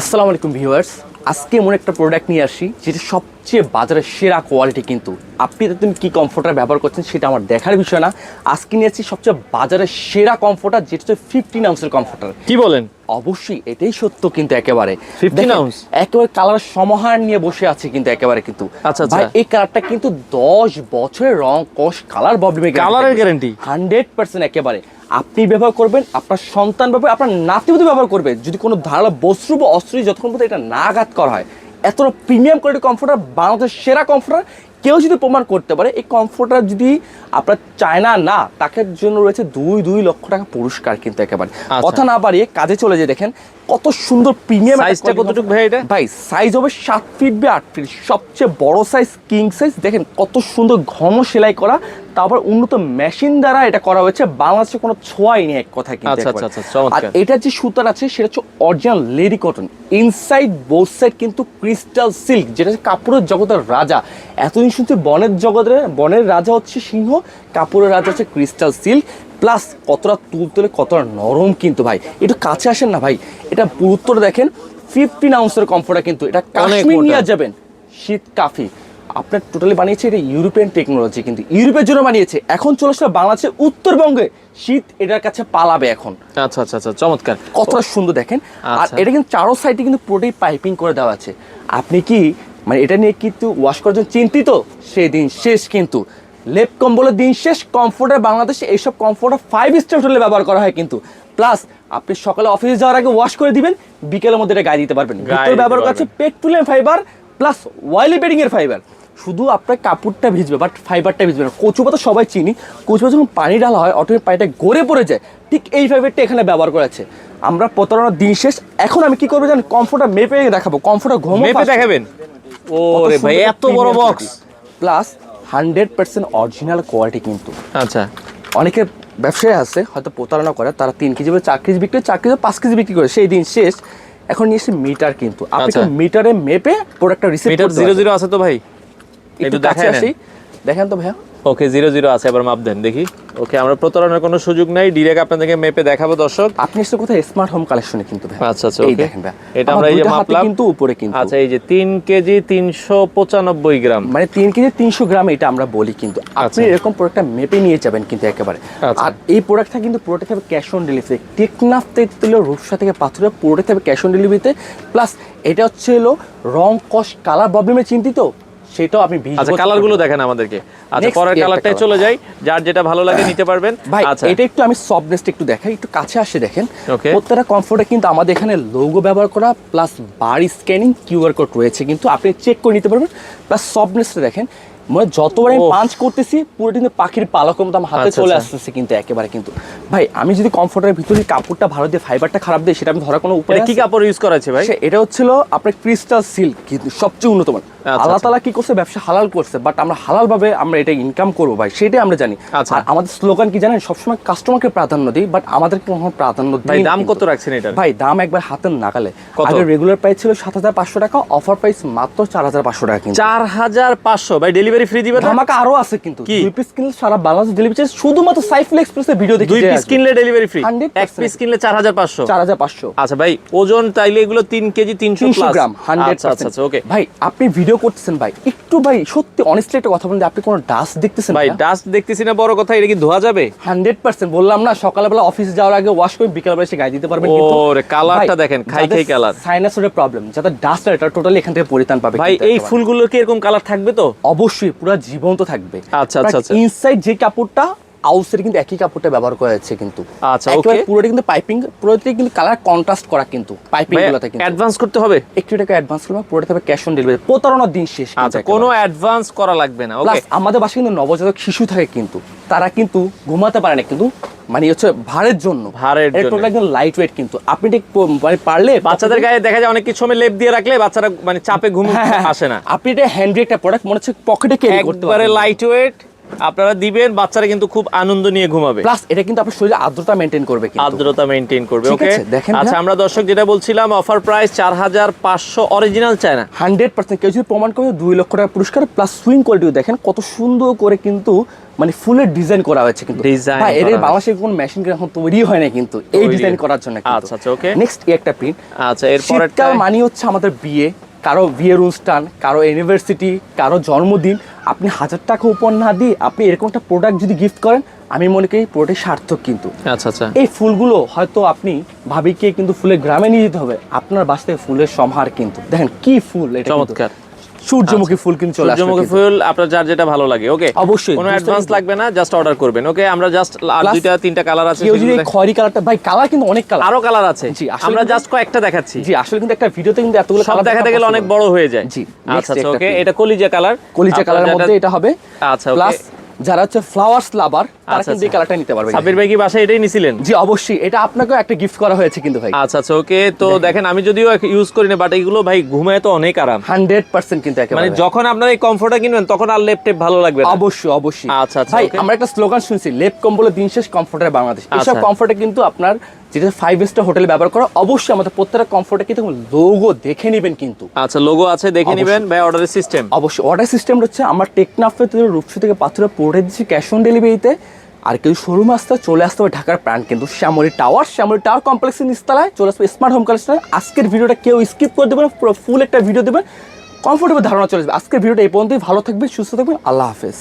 আসসালামু আলাইকুম ভিউয়ার্স। আজকে এমন একটা প্রোডাক্ট নিয়ে আসি, যেটা সবচেয়ে বাজারের সেরা কোয়ালিটি কিন্তু। আপনি তুমি কী কমফোর্টার ব্যবহার করছেন সেটা আমার দেখার বিষয় না। আজকে নিয়ে আসছি সবচেয়ে বাজারের সেরা কমফোর্টার যেটা হচ্ছে ফিফটিন আউন্সের কমফোর্টার কী বলেন? অবশ্যই এটাই সত্য কিন্তু একেবারে। 15 দেখেন, ounce? একেবারে কালার সমাহার নিয়ে বসে আছে কিন্তু একেবারে কিন্তু। আচ্ছা, আচ্ছা। ভাই এই কালারটা কিন্তু দশ বছরের রং কষ কালার প্রবলেমে কালারের গ্যারান্টি হান্ড্রেড পার্সেন্ট একেবারে। আপনি ব্যবহার করবেন আপনার সন্তান ব্যবহার আপনার নাতিপতি ব্যবহার করবে। যদি কোনো ধারালো বস্ত্র বা অস্ত্র যতক্ষণ পর্যন্ত এটা না আঘাত করা হয় এতটা প্রিমিয়াম কোয়ালিটি কমফোর্টার বাংলাদেশের সেরা কমফোর্টার কেউ যদি প্রমাণ করতে পারে এই কমফোর্টার যদি আপনার চায়না না তাকে জন্য রয়েছে দুই দুই লক্ষ টাকা পুরস্কার কিন্তু একেবারে আচ্ছা। কথা না বাড়িয়ে কাজে চলে যে দেখেন কত সুন্দর প্রিমিয়াম সাইজটা কতটুকু ভাই এটা? ভাই সাইজ হবে সাত ফিট বে আট ফিট সবচেয়ে বড় সাইজ কিং সাইজ দেখেন কত সুন্দর ঘন সেলাই করা। তারপর উন্নত মেশিন দ্বারা এটা করা হয়েছে। বাংলাদেশে কোনো ছোঁয়াই নেই এক কথা কিন্তু আচ্ছা, আচ্ছা, আচ্ছা, চমৎকার। আর এটার যে সুতার আছে সেটা হচ্ছে original lady cotton inside both side কিন্তু ক্রিস্টাল সিল্ক যেটা হচ্ছে কাপড়ের জগতের রাজা। এতদিন শুনছি বনের জগতের বনের রাজা হচ্ছে সিংহ কাপড়ের রাজা হচ্ছে ক্রিস্টাল সিল্ক প্লাস কতটা তুলতুলে কতটা নরম কিন্তু ভাই একটু কাছে আসেন না ভাই। এটা পুরুত্তর দেখেন ফিফটিন আউন্সের কমফোর্টার কিন্তু এটা কাশ্মীর। নিয়ে যাবেন শীত কাফি। আপনার টোটালি বানিয়েছে এটা ইউরোপিয়ান টেকনোলজি কিন্তু ইউরোপের জন্য বানিয়েছে। এখন চলে আসলে বাংলাদেশে উত্তরবঙ্গে শীত এটার কাছে পালাবে এখন। আচ্ছা আচ্ছা আচ্ছা চমৎকার। কতটা সুন্দর দেখেন। আর আচ্ছা। এটা কিন্তু চারো সাইডে কিন্তু পুরোটাই পাইপিং করে দেওয়া আছে। আপনি কি মানে এটা নিয়ে কিন্তু ওয়াশ করার জন্য চিন্তিত? সেদিন শেষ কিন্তু। লেপ কম্বলের দিন শেষ কমফোর্টার বাংলাদেশে এইসব কমফোর্টার ফাইভ স্টার হোটেলে ব্যবহার করা হয় কিন্তু। প্লাস আপনি সকালে অফিসে যাওয়ার আগে ওয়াশ করে দিবেন বিকেলের মধ্যে এটা গায়ে দিতে পারবেন। ভিতরে ব্যবহার করা আছে পারবেন। পেট্রোলিয়াম ফাইবার প্লাস ওয়াইলি বেডিং এর ফাইবার শুধু আপনার কাপড়টা ভিজবে বাট ফাইবারটা ভিজবে না। কচুপা তো সবাই চিনি। কচুপা যখন পানি ঢালা হয় অটোমেটিক পানিটা গড়ে পড়ে যায়। ঠিক এই ফাইবারটা এখানে ব্যবহার করা আছে আমরা প্রতারণার দিন শেষ। এখন আমি কি করব জানেন? কমফোর্টার মেপে দেখাবো। কমফোর্টার ঘুম মেপে দেখাবেন। ওরে ভাই এত বড় box plus hundred percent original quality কিন্তু। আচ্ছা। অনেকে ব্যবসায় আছে হয়তো প্রতারণা করে তারা তিন কেজি বা চার কেজি বিক্রি করে, চার কেজি পাঁচ কেজি বিক্রি করে সেই দিন শেষ। এখন নিয়ে এসে মিটার কিন্তু। আপনি আচ্ছা। মিটারে মেপে প্রোডাক্টটা রিসিভ মিটার জিরো জিরো আছে তো ভাই? একটু দেখে আসি। দেখেন তো ভাইয়া। ওকে জিরো জিরো আছে এবার মাপ দেন দেখি। ওকে আমরা প্রতারণার কোনো সুযোগ নাই। ডিরেক্ট আপনাদেরকে মেপে দেখাবো দর্শক। আপনি এসে কোথায় স্মার্ট হোম কালেকশনে কিন্তু আচ্ছা আচ্ছা এই ওকে দেখেন এটা আমরা এই যে মাপলাম। কিন্তু উপরে কিন্তু। আচ্ছা এই যে তিন কেজি তিনশো পঁচানব্বই গ্রাম। মানে তিন কেজি তিনশো গ্রাম এটা আমরা বলি কিন্তু। আপনি আচ্ছা। এরকম প্রোডাক্টটা মেপে নিয়ে যাবেন কিন্তু একেবারে। আচ্ছা। আর এই প্রোডাক্টটা কিন্তু পুরোটা থাকবে ক্যাশ অন ডেলিভারি টেকনাফ থেকে রূপসা থেকে পাথরে পুরোটা থাকবে ক্যাশ অন ডেলিভারিতে প্লাস এটা হচ্ছে হলো রং কস কালার প্রবলেমে চিন্তিত। সেটাও আপনি আচ্ছা করতে কালারগুলো দেখেন আমাদেরকে। আচ্ছা পরের কালারটাই চলে যাই। যার যেটা ভালো লাগে নিতে পারবেন। ভাই আচ্ছা। এটা একটু আমি সফটনেসটা একটু দেখাই একটু কাছে আসে দেখেন। প্রত্যেকটা কমফোর্টে কিন্তু আমাদের এখানে লোগো ব্যবহার করা plus bar scanning QR code রয়েছে কিন্তু আপনি চেক করে নিতে পারবেন প্লাস সফটনেসটা দেখেন। মানে যতবার আমি পাঞ্চ করতেছি পুরো কিন্তু পাখির পালকের মতো আমার হাতে আচ্ছা, চলে আচ্ছা। আসতেছে কিন্তু একেবারে কিন্তু। ভাই আমি যদি কমফোর্টের ভিতরে কাপড়টা ভালো দিয়ে ফাইবারটা খারাপ দিই সেটা আমি ধরার কোনো উপায় কি কাপড় ইউজ করা আছে ভাই? এটা হচ্ছিল আপনার ক্রিস্টাল সিল্ক কিন্তু সবচেয়ে উন্নত মান আল্লাহ আচ্ছা। তালা কি করছে? ব্যবসা হালাল করছে বাট আমরা হালাল ভাবে আমরা এটা ইনকাম করব ভাই সেটাই আমরা জানি। আচ্ছা। আর আমাদের স্লোগান কি জানেন? সবসময় কাস্টমারকে প্রাধান্য দিই বাট আমাদেরকে কখনো প্রাধান্য ভাই দাম কত রাখছেন এটার? ভাই দাম একবার হাতের নাগালে। আগে রেগুলার প্রাইস ছিল সাত হাজার পাঁচশো টাকা অফার প্রাইস মাত্র চার হাজার পাঁচশো টাকা কিন্তু। চার হাজার পাঁচশো। ভাই ডেলিভারি ফ্রি দিবে তো? ধামাকা আরও আছে কিন্তু। দুই পিস কিনলে সারা বাংলাদেশ ডেলিভারি চার্জ শুধুমাত্র সাইফুল এক্সপ্রেসের ভিডিও দেখে দুই পিস কিনলে ডেলিভারি ফ্রি এক পিস কিনলে চার হাজার পাঁচশো? চার হাজার পাঁচশো। আচ্ছা ভাই ওজন তাইলে এগুলো তিন কেজি তিনশো গ্রাম হান্ড্রেড আচ্ছা আচ্ছা আচ্ছা ওকে ভাই আপনি ভিডিও করতেছেন ভাই। একটু ভাই সত্যি অনেস্টলি একটা কথা বলেন আপনি কোনো ডাস্ট দেখতেছেন ভাই ডাস্ট দেখতেছি না বড় কথা এটা কি ধোয়া যাবে? হান্ড্রেড পার্সেন্ট বললাম না সকালবেলা অফিসে যাওয়ার আগে ওয়াশ করে বিকালবেলা এসে গায়ে দিতে পারবেন ওরে, colourটা দেখেন, খাই খাই কালার সাইনাসের প্রবলেম যাতে ডাস্ট এটা টোটালি এখান থেকে পরিত্রাণ পাবে ভাই এই। ফুলগুলো কি এরকম কালার থাকবে তো? অবশ্যই পুরো জীবন্ত থাকবে। আচ্ছা, আচ্ছা, আচ্ছা। ইনসাইড যে কাপড়টা আউটসাইড কিন্তু একই কাপড়টা ব্যবহার করা যাচ্ছে কিন্তু। আচ্ছা, okay. পুরোটা কিন্তু পাইপিং পুরোটা কিন্তু কালার কন্ট্রাস্ট করা কিন্তু পাইপিং গুলোতে কিন্তু। অ্যাডভান্স করতে হবে? একটু টাকা অ্যাডভান্স করবে পুরোটা থাকবে ক্যাশ অন ডেলিভারি প্রতারণার দিন শেষ আচ্ছা কোনো অ্যাডভান্স করা লাগবে না ওকে আমাদের বাসায় কিন্তু নবজাতক শিশু থাকে কিন্তু তারা কিন্তু ঘুমাতে পারে না কিন্তু মানে হচ্ছে ভারের জন্য। ভারের জন্য। একদম লাইট ওয়েট কিন্তু। আপনি ঠিক মানে পারলে বাচ্চাদের গায়ে দেখা যায় অনেক কিছু সময় লেপ দিয়ে রাখলে বাচ্চারা মানে চাপে ঘুম হ্যাঁ, হ্যাঁ, আসে না। আপনি এটা হ্যান্ডি একটা প্রোডাক্ট মনে হচ্ছে পকেটে ক্যারি করতে পারে লাইট ওয়েট আপনারা দিবেন বাচ্চারা কিন্তু খুব আনন্দ নিয়ে ঘুমাবে। প্লাস এটা কিন্তু আপনার শরীরে আর্দ্রতা মেনটেন করবে কিন্তু। আর্দ্রতা মেনটেন করবে ওকে দেখেন আচ্ছা আমরা দর্শক যেটা বলছিলাম অফার প্রাইস চার হাজার পাঁচশো অরিজিনাল চায়না হান্ড্রেড পার্সেন্ট কেউ যদি প্রমাণ করে দুই লক্ষ টাকা পুরস্কার প্লাস সুইং কোয়ালিটিও দেখেন কত সুন্দর করে কিন্তু মানে ফুলের ডিজাইন করা হয়েছে কিন্তু। Design ভাই এর। বাংলাদেশে কোনো মেশিন এখন তৈরি হয় না কিন্তু এই ডিজাইন করার জন্য আচ্ছা, আচ্ছা, okay. নেক্সট একটা প্রিন্ট আচ্ছা এরপর মানে হচ্ছে আমাদের বিয়ে কারও বিয়ের অনুষ্ঠান কারও ইউনিভার্সিটি কারও জন্মদিন। আপনি হাজার টাকা উপর না দিয়ে আপনি এরকম একটা প্রোডাক্ট যদি গিফট করেন আমি মনে করি পুরোটাই সার্থক কিন্তু। আচ্ছা আচ্ছা। এই ফুলগুলো হয়তো আপনি ভাবিকে কিন্তু ফুলের গ্রামে নিয়ে যেতে হবে। আপনার বাসায় ফুলের সমহার কিন্তু। দেখেন কি ফুল এটা চমৎকার। সূর্যমুখী ফুল কিন্তু চলে আসবে সূর্যমুখী ফুল আপনার যার যেটা ভালো লাগে ওকে অবশ্যই, কোনো অ্যাডভান্স লাগবে না জাস্ট অর্ডার করবেন ওকে আমরা জাস্ট আর দুইটা তিনটা কালার আছে কেউ যদি খয়রি কালারটা ভাই কালার কিন্তু অনেক কালার আরও কালার আছে। জি, আমরা জাস্ট কয়েকটা দেখাচ্ছি। জি আসলে কিন্তু একটা ভিডিওতে কিন্তু এতগুলো সব দেখাতে দেখা গেলে অনেক বড় হয়ে যায়। জি, আচ্ছা next আচ্ছা ওকে এটা কলিজা কালার কলিজা কালারের মধ্যে এটা হবে। আচ্ছা ওকে যারা হচ্ছে ফ্লাওয়ার্স লাভার তারা আচ্ছা, কিন্তু এই আচ্ছা। কালারটা নিতে পারবে। সাবির ভাই কি বাসায় এটাই নিছিলেন? জি অবশ্যই। এটা আপনাকেও একটা গিফট করা হয়েছে কিন্তু ভাই। আচ্ছা আচ্ছা ওকে। তো দেখেন। আমি যদিও ইউজ করি না বাট এগুলো ভাই ঘুমায় তো অনেক আরাম। হান্ড্রেড পার্সেন্ট কিন্তু মানে যখন আপনার এই কমফোর্টটা কিনবেন তখন আর লেপটেপ ভালো লাগবে অবশ্যই অবশ্যই। আচ্ছা, আচ্ছা, ভাই আমরা একটা স্লোগান শুনছি লেপ কম্বলে দিন শেষ কমফোর্টার বাংলাদেশ। আচ্ছা। কমফোর্টে কিন্তু আপনার যেটা ফাইভ স্টার হোটেলে ব্যবহার করা অবশ্যই আমাদের প্রত্যেকটা কমফোর্টে কিন্তু লোগো দেখে নেবেন কিন্তু। আচ্ছা লোগো আছে দেখে নেবেন ভাই অর্ডারের সিস্টেম অবশ্যই অর্ডার সিস্টেম হচ্ছে আমার টেকনাফে রূপসী থেকে পাথরে পড়ে দিচ্ছি ক্যাশ অন ডেলিভারিতে আর কেউ শোরুম আসতে চলে আসতে হবে ঢাকার প্রাণ কিন্তু শ্যামলী টাওয়ার শ্যামলী টাওয়ার কমপ্লেক্সের নিস্তালায় চলে আসবে স্মার্ট হোম কালেকশন আজকের ভিডিওটা কেউ স্কিপ করে দেবেন পুরো ফুল একটা ভিডিও দেবেন। কমফোর্টেবল ধারণা চলে আসবে। আজকের ভিডিওটা এই পর্যন্তই ভালো থাকবে সুস্থ থাকবেন আল্লাহ হাফেজ।